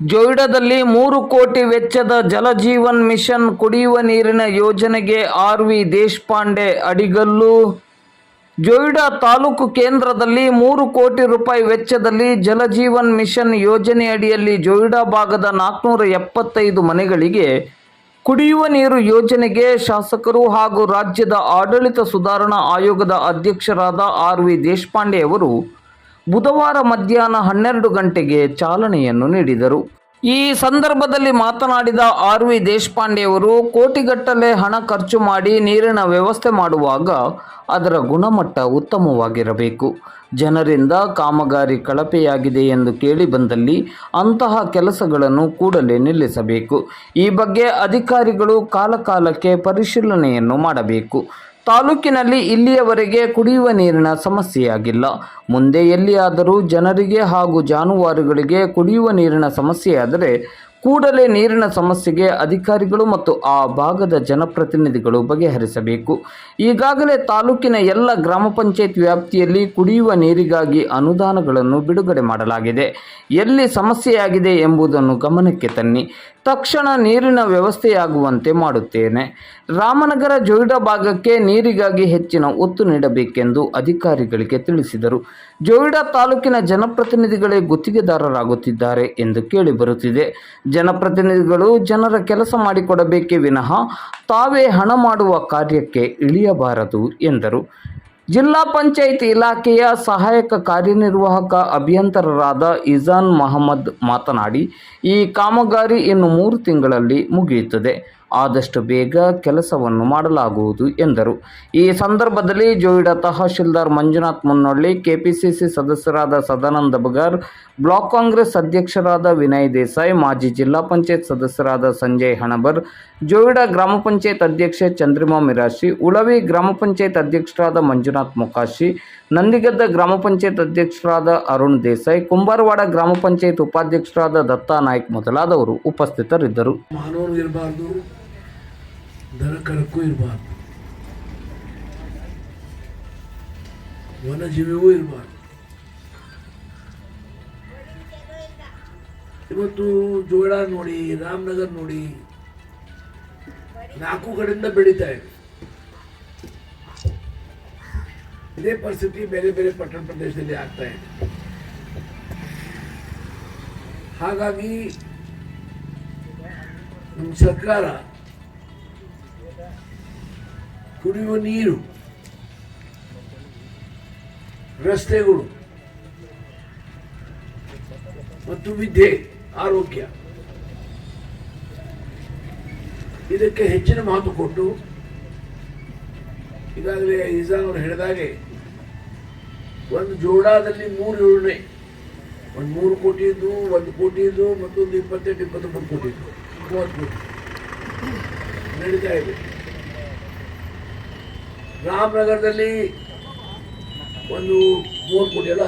ಜೊಯ್ಡಾದಲ್ಲಿ ಮೂರು ಕೋಟಿ ವೆಚ್ಚದ ಜಲಜೀವನ್ ಮಿಷನ್ ಕುಡಿಯುವ ನೀರಿನ ಯೋಜನೆಗೆ ಆರ್ ವಿ ದೇಶಪಾಂಡೆ ಅಡಿಗಲ್ಲು. ಜೊಯ್ಡಾ ತಾಲೂಕು ಕೇಂದ್ರದಲ್ಲಿ ಮೂರು ಕೋಟಿ ರೂಪಾಯಿ ವೆಚ್ಚದಲ್ಲಿ ಜಲಜೀವನ್ ಮಿಷನ್ ಯೋಜನೆ ಅಡಿಯಲ್ಲಿ ಜೊಯ್ಡಾ ಭಾಗದ ನಾಲ್ಕುನೂರ ಎಪ್ಪತ್ತೈದು ಮನೆಗಳಿಗೆ ಕುಡಿಯುವ ನೀರು ಯೋಜನೆಗೆ ಶಾಸಕರು ಹಾಗೂ ರಾಜ್ಯದ ಆಡಳಿತ ಸುಧಾರಣಾ ಆಯೋಗದ ಅಧ್ಯಕ್ಷರಾದ ಆರ್ ವಿ ದೇಶಪಾಂಡೆ ಅವರು ಬುಧವಾರ ಮಧ್ಯಾಹ್ನ ಹನ್ನೆರಡು ಗಂಟೆಗೆ ಚಾಲನೆಯನ್ನು ನೀಡಿದರು. ಈ ಸಂದರ್ಭದಲ್ಲಿ ಮಾತನಾಡಿದ ಆರ್ ವಿ ದೇಶಪಾಂಡೆಯವರು, ಕೋಟಿಗಟ್ಟಲೆ ಹಣ ಖರ್ಚು ಮಾಡಿ ನೀರಿನ ವ್ಯವಸ್ಥೆ ಮಾಡುವಾಗ ಅದರ ಗುಣಮಟ್ಟ ಉತ್ತಮವಾಗಿರಬೇಕು. ಜನರಿಂದ ಕಾಮಗಾರಿ ಕಳಪೆಯಾಗಿದೆ ಎಂದು ಕೇಳಿ ಬಂದಲ್ಲಿ ಅಂತಹ ಕೆಲಸಗಳನ್ನು ಕೂಡಲೇ ನಿಲ್ಲಿಸಬೇಕು. ಈ ಬಗ್ಗೆ ಅಧಿಕಾರಿಗಳು ಕಾಲಕಾಲಕ್ಕೆ ಪರಿಶೀಲನೆಯನ್ನು ಮಾಡಬೇಕು. ತಾಲೂಕಿನಲ್ಲಿ ಇಲ್ಲಿಯವರೆಗೆ ಕುಡಿಯುವ ನೀರಿನ ಸಮಸ್ಯೆಯಾಗಿಲ್ಲ. ಮುಂದೆ ಎಲ್ಲಿಯಾದರೂ ಜನರಿಗೆ ಹಾಗೂ ಜಾನುವಾರುಗಳಿಗೆ ಕುಡಿಯುವ ನೀರಿನ ಸಮಸ್ಯೆಯಾದರೆ ಕೂಡಲೇ ನೀರಿನ ಸಮಸ್ಯೆಗೆ ಅಧಿಕಾರಿಗಳು ಮತ್ತು ಆ ಭಾಗದ ಜನಪ್ರತಿನಿಧಿಗಳು ಬಗೆಹರಿಸಬೇಕು. ಈಗಾಗಲೇ ತಾಲೂಕಿನ ಎಲ್ಲ ಗ್ರಾಮ ಪಂಚಾಯತ್ ವ್ಯಾಪ್ತಿಯಲ್ಲಿ ಕುಡಿಯುವ ನೀರಿಗಾಗಿ ಅನುದಾನಗಳನ್ನು ಬಿಡುಗಡೆ ಮಾಡಲಾಗಿದೆ. ಎಲ್ಲಿ ಸಮಸ್ಯೆಯಾಗಿದೆ ಎಂಬುದನ್ನು ಗಮನಕ್ಕೆ ತನ್ನಿ. ತಕ್ಷಣ ನೀರಿನ ವ್ಯವಸ್ಥೆಯಾಗುವಂತೆ ಮಾಡುತ್ತೇನೆ. ರಾಮನಗರ ಜೊಯ್ಡಾ ಭಾಗಕ್ಕೆ ನೀರಿಗಾಗಿ ಹೆಚ್ಚಿನ ಒತ್ತು ನೀಡಬೇಕೆಂದು ಅಧಿಕಾರಿಗಳಿಗೆ ತಿಳಿಸಿದರು. ಜೊಯ್ಡಾ ತಾಲೂಕಿನ ಜನಪ್ರತಿನಿಧಿಗಳೇ ಗುತ್ತಿಗೆದಾರರಾಗುತ್ತಿದ್ದಾರೆ ಎಂದು ಕೇಳಿಬರುತ್ತಿದೆ. ಜನಪ್ರತಿನಿಧಿಗಳು ಜನರ ಕೆಲಸ ಮಾಡಿಕೊಡಬೇಕೇ ವಿನಃ ತಾವೇ ಹಣ ಮಾಡುವ ಕಾರ್ಯಕ್ಕೆ ಇಳಿಯಬಾರದು ಎಂದರು. ಜಿಲ್ಲಾ ಪಂಚಾಯಿತಿ ಇಲಾಖೆಯ ಸಹಾಯಕ ಕಾರ್ಯನಿರ್ವಾಹಕ ಅಭಿಯಂತರರಾದ ಇಜಾನ್ ಮಹಮ್ಮದ್ ಮಾತನಾಡಿ, ಈ ಕಾಮಗಾರಿ ಇನ್ನು ಮೂರು ತಿಂಗಳಲ್ಲಿ ಮುಗಿಯುತ್ತದೆ. ಆದಷ್ಟು ಬೇಗ ಕೆಲಸವನ್ನು ಮಾಡಲಾಗುವುದು ಎಂದರು. ಈ ಸಂದರ್ಭದಲ್ಲಿ ಜೋಯಿಡಾ ತಹಶೀಲ್ದಾರ್ ಮಂಜುನಾಥ್ ಮುನ್ನೊಳ್ಳಿ, ಕೆಪಿಸಿಸಿ ಸದಸ್ಯರಾದ ಸದಾನಂದ ಬಗಾರ್, ಬ್ಲಾಕ್ ಕಾಂಗ್ರೆಸ್ ಅಧ್ಯಕ್ಷರಾದ ವಿನಯ್ ದೇಸಾಯಿ, ಮಾಜಿ ಜಿಲ್ಲಾ ಪಂಚಾಯತ್ ಸದಸ್ಯರಾದ ಸಂಜಯ್ ಹಣಬರ್, ಜೋಯಿಡಾ ಗ್ರಾಮ ಪಂಚಾಯತ್ ಅಧ್ಯಕ್ಷೆ ಚಂದ್ರಿಮಾ ಮಿರಾಶಿ, ಉಳವಿ ಗ್ರಾಮ ಪಂಚಾಯತ್ ಅಧ್ಯಕ್ಷರಾದ ಮಂಜುನಾಥ್ ಮುಕಾಶಿ, ನಂದಿಗದ್ದ ಗ್ರಾಮ ಪಂಚಾಯತ್ ಅಧ್ಯಕ್ಷರಾದ ಅರುಣ್ ದೇಸಾಯಿ, ಕುಂಬಾರವಾಡ ಗ್ರಾಮ ಪಂಚಾಯತ್ ಉಪಾಧ್ಯಕ್ಷರಾದ ದತ್ತಾ ನಾಯ್ಕ್ ಮೊದಲಾದವರು ಉಪಸ್ಥಿತರಿದ್ದರು. ದನ ಕರಕ್ಕೂ ಇರಬಾರ್ದು. ವನ್ಯಜೀವಿಗೂ ಇರಬಾರ್ದು. ಇವತ್ತು ಜೋಳ ನೋಡಿ, ರಾಮನಗರ್ ನೋಡಿ ನಾಲ್ಕು ಕಡೆಯಿಂದ ಬೆಳೀತಾ ಇದೆ. ಇದೇ ಪರಿಸ್ಥಿತಿ ಬೇರೆ ಬೇರೆ ಪಟ್ಟಣ ಪ್ರದೇಶದಲ್ಲಿ ಆಗ್ತಾ ಇದೆ. ಹಾಗಾಗಿ, ನಮ್ಮ ಸರ್ಕಾರ ಕುಡಿಯುವ ನೀರು, ರಸ್ತೆಗಳು, ಮತ್ತು ವಿದ್ಯೆ, ಆರೋಗ್ಯ. ಇದಕ್ಕೆ ಹೆಚ್ಚಿನ ಮಹತ್ವ ಕೊಟ್ಟು ಈಗಾಗಲೇ ಇಜಾನ್ ಅವರು ಹೇಳಿದಾಗೆ ಒಂದು ಜೋಡಾದಲ್ಲಿ ಮೂರು ಯೋಜನೆ ಒಂದು ಮೂರು ಕೋಟಿ ಇದ್ದು ಒಂದು ಕೋಟಿ ಇದ್ದು ಮತ್ತೊಂದು ಇಪ್ಪತ್ತೆಂಟು, ಇಪ್ಪತ್ತೊಂಬತ್ತು ಕೋಟಿ ಇದ್ದು ಮೂವತ್ತು ಕೋಟಿ. ನಡೀತಾ ಇದೆ. ರಾಮನಗರದಲ್ಲಿ ಒಂದು ಮೂರು ಕೋಟಿ ಅಲ್ಲ